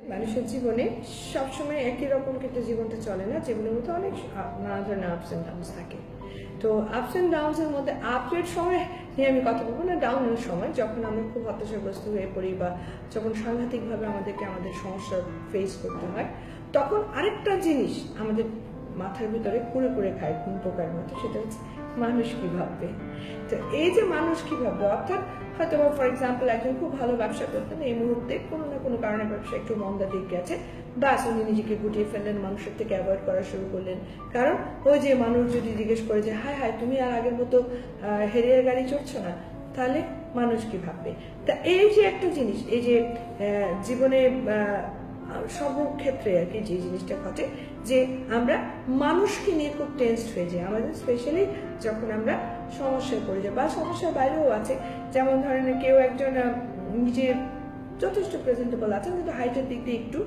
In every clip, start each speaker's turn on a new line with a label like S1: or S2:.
S1: মানুষের জীবনে সবসময় একই রকম কিন্তু জীবনটা চলে না জীবনের মধ্যে অনেক নানা ধরনের আপস অ্যান্ড ডাউনস থাকে। তো আপস অ্যান্ড ডাউনস এর মধ্যে আপের সময় নিয়ে আমি কথা বলব না ডাউনের সময় যখন আমরা খুব হতাশাগ্রস্ত হয়ে পড়ি বা যখন সাংঘাতিকভাবে আমাদেরকে আমাদের সমস্যা ফেস করতে হয়, তখন আরেকটা জিনিস আমাদের মাথার ভিতরে কুড়ে কুড়ে খায় কোন পোকার মতো, সেটা হচ্ছে মানুষ কি ভাববে? তো এই যে মানুষ কি ভাববে, অর্থাৎ হয়তো বা ফর এক্সাম্পল একজন খুব ভালো ব্যবসা করতেন, এই মুহূর্তে কোনো না কোনো কারণে ব্যবসা একটু মন্দা দিক গেছে, বাস উনি নিজেকে গুটিয়ে ফেললেন, মানুষের থেকে অ্যাভয়েড করা শুরু করলেন। কারণ ওই যে মানুষ যদি জিজ্ঞেস করে যে, হায় হায়, তুমি আর আগের মতো হেরিয়ার গাড়ি চড়ছো না? তাহলে মানুষ কি ভাববে? তা এই যে একটা জিনিস, এই যে জীবনে আহ, সর্বক্ষেত্রে আর কি যে জিনিসটা ঘটে যে আমরা মানুষকে নিয়ে খুব টেন্সড হয়ে যাই। আমাদের স্পেশালি যখন আমরা সমস্যায় পড়ে যাই বা সমস্যার বাইরেও আছে যেমন ধরেন কেউ একজন নিজে যথেষ্ট প্রেজেন্টেবল আছেন কিন্তু হাইটের দিক দিয়ে একটু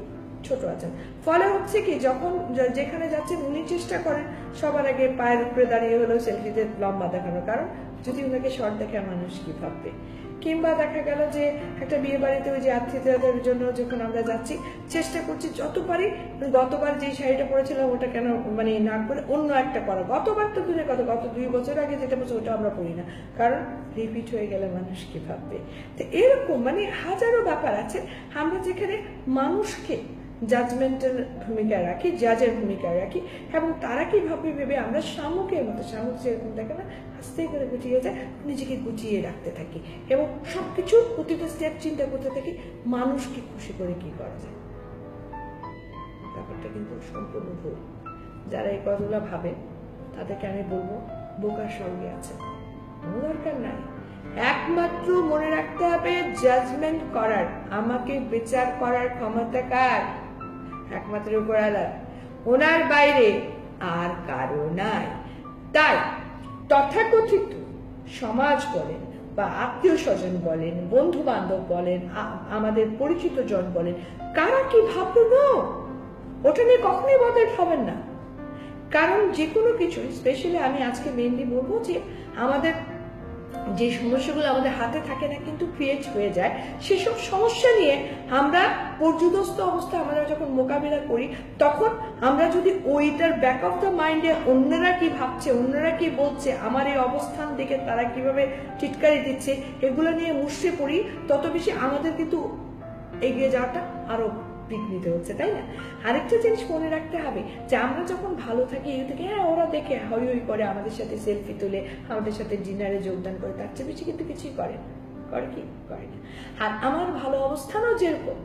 S1: ছোট আছেন। ফলে হচ্ছে কি যখন যেখানে যাচ্ছেন উনি চেষ্টা করেন সবার আগে পায়ের উপরে দাঁড়িয়ে হলেও সেলফিতে লম্বা দেখানোর। কারণ যদি ওনাকে শর্ট দেখে মানুষ কি ভাববে? কিংবা দেখা গেল যে একটা বিয়ে বাড়িতে ওই যে আত্মীয়তাদের জন্য যখন আমরা যাচ্ছি, চেষ্টা করছি যত পারি গতবার যে শাড়িটা পরেছিলাম ওটা কেন মানে না করে অন্য একটা করা গতবার তো দূরে কত গত দুই বছর আগে যেটা বলছে ওটা আমরা পড়ি না। কারণ রিপিট হয়ে গেলে মানুষ কি ভাববে? তো এরকম মানে হাজারো ব্যাপার আছে। আমরা যেখানে মানুষকে জাজমেন্টাল ভূমিকা রাখি জাজের ভূমিকা রাখি এবং তারা কি ভাবে ভেবে আমরা শামুকের মতো, শামুক যেরকম দেখে না আস্তে করে গুটিয়ে যায়, নিজেকে গুটিয়ে রাখতে থাকি এবং সবকিছু প্রতিটা স্টেপ চিন্তা করতে থাকি, মানুষকে খুশি করে কি করা যায়? ব্যাপারটা কিন্তু সম্পূর্ণ ভুল। যারা এই কথাগুলো ভাবে, তাদেরকে আমি বলব, বোকার সঙ্গে আছে। কোনো দরকার নাই। একমাত্র মনে রাখতে হবে জাজমেন্ট করার, আমাকে বিচার করার ক্ষমতা কার? একমাত্র উপরালার ওনার বাইরে আর কারও নাই। তাই তথাকথিত সমাজ বলেন বা আত্মীয় স্বজন বলেন বন্ধু বান্ধব বলেন আমাদের পরিচিত জন বলেন, কারা কি ভাবলো ওটা নিয়ে কখনোই বদল হবেন না। কারণ যে কোনো কিছু স্পেশালি আমি আজকে মেনলি বলব যে আমাদের যে সমস্যাগুলো আমাদের হাতে থাকে না, কিন্তু ক্রিয়েট হয়ে যায়, সেসব সমস্যা নিয়ে আমরা পর্যুদস্ত অবস্থা আমরা যখন মোকাবিলা করি, তখন আমরা যদি ওইটার ব্যাক অফ দ্য মাইন্ডে অন্যরা কি ভাবছে, অন্যরা কি বলছে, আমার এই অবস্থান দেখে তারা কীভাবে টিটকারি দিচ্ছে, এগুলো নিয়ে মুষড়ে পড়ি, তত বেশি আমাদের কিন্তু এগিয়ে যাওয়াটা আরও বিঘ্নিত হচ্ছে, তাই না? আরেকটা জিনিস মনে রাখতে হবে যে আমরা যখন ভালো থাকি, এই থেকে হ্যাঁ ওরা দেখে, হই হই করে আমাদের সাথে সেলফি তুলে, আমাদের সাথে ডিনারে যোগদান করে, তার চেয়ে বেশি কিন্তু কিছুই করে করে কি? করে না। আর আমার ভালো অবস্থানও যেরকম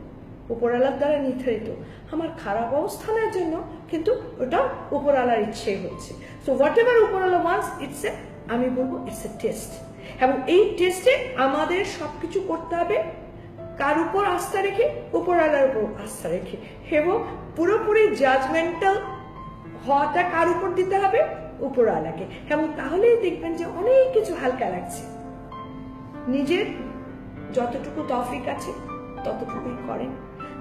S1: উপরালার দ্বারা নির্ধারিত, আমার খারাপ অবস্থানের জন্য কিন্তু ওটা উপরালার ইচ্ছে হচ্ছে। সো হোয়াট এভার উপরালা ওয়ান্স ইটস এ আমি বলব ইটস এ টেস্ট এবং এই টেস্টে আমাদের সবকিছু করতে হবে কার উপর আস্থা রেখে? উপরওয়ালার উপর আস্থা রেখে। এবং পুরোপুরি জাজমেন্টাল হওয়াটা কার উপর দিতে হবে? উপরওয়ালাকে এবং তাহলেই দেখবেন যে অনেক কিছু হালকা লাগছে। নিজের যতটুকু তফিক আছে, ততটুকুই করেন।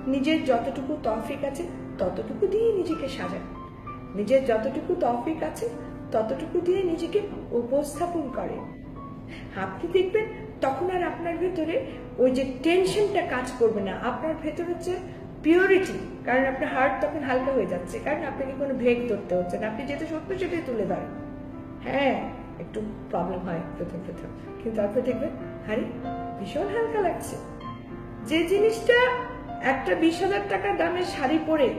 S1: নিজের যতটুকু তফিক আছে, ততটুকু দিয়ে নিজেকে সাজান। নিজের যতটুকু তফিক আছে, ততটুকু দিয়ে নিজেকে উপস্থাপন করেন। আপনি দেখবেন তখন আর আপনার ভেতরে ওই যে টেনশনটা কাজ করবে না। আপনার ভেতরে হচ্ছে পিওরিটি কারণ আপনার হার্ট তখন হালকা হয়ে যাচ্ছে, কারণ আপনাকে কোনো ভেগ ধরতে হচ্ছে না। আপনি যেটা সত্য সেটাই তুলে ধরেন। হ্যাঁ একটু প্রবলেম হয় প্রথম প্রথম। কিন্তু আপনি দেখবেন, আরে, ভীষণ হালকা লাগছে। যে জিনিসটা একটা বিশ হাজার টাকা দামের শাড়ি পরে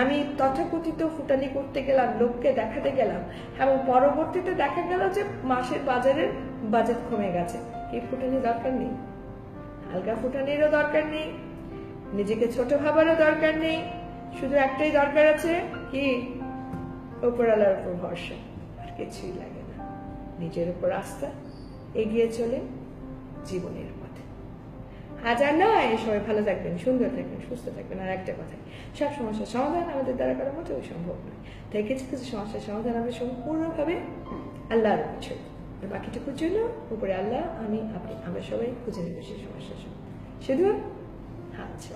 S1: আমি তথাকথিত ফুটানি করতে গেলাম, লোককে দেখাতে গেলাম এবং পরবর্তীতে দেখা গেল যে মাসের বাজারের বাজেট কমে গেছে। এই ফুটানি দরকার নেই? হালকা ফুটানিরও দরকার নেই, নিজেকে ছোট ভাবারও দরকার নেই, শুধু একটাই দরকার আছে কি? উপরালার উপর ভরসা, আর কিছুই লাগে না। নিজের উপর আস্থা এগিয়ে চলে জীবনের পথে। হাজার নয় সবাই ভালো থাকবেন, সুন্দর থাকবেন, সুস্থ থাকবেন, আর একটা কথাই, সব সমস্যার সমাধান আমাদের দ্বারা করা মোটেও সম্ভব নয়। তাই কিছু কিছু সমস্যার সমাধান আমরা সম্পূর্ণভাবে আল্লাহর ছেড়ে বাকিটুকুর জন্য উপরে আল্লাহ, আমি, আপনি, আমরা সবাই খুঁজে নেব সেই সমস্যার সমাধান। শুধু আচ্ছা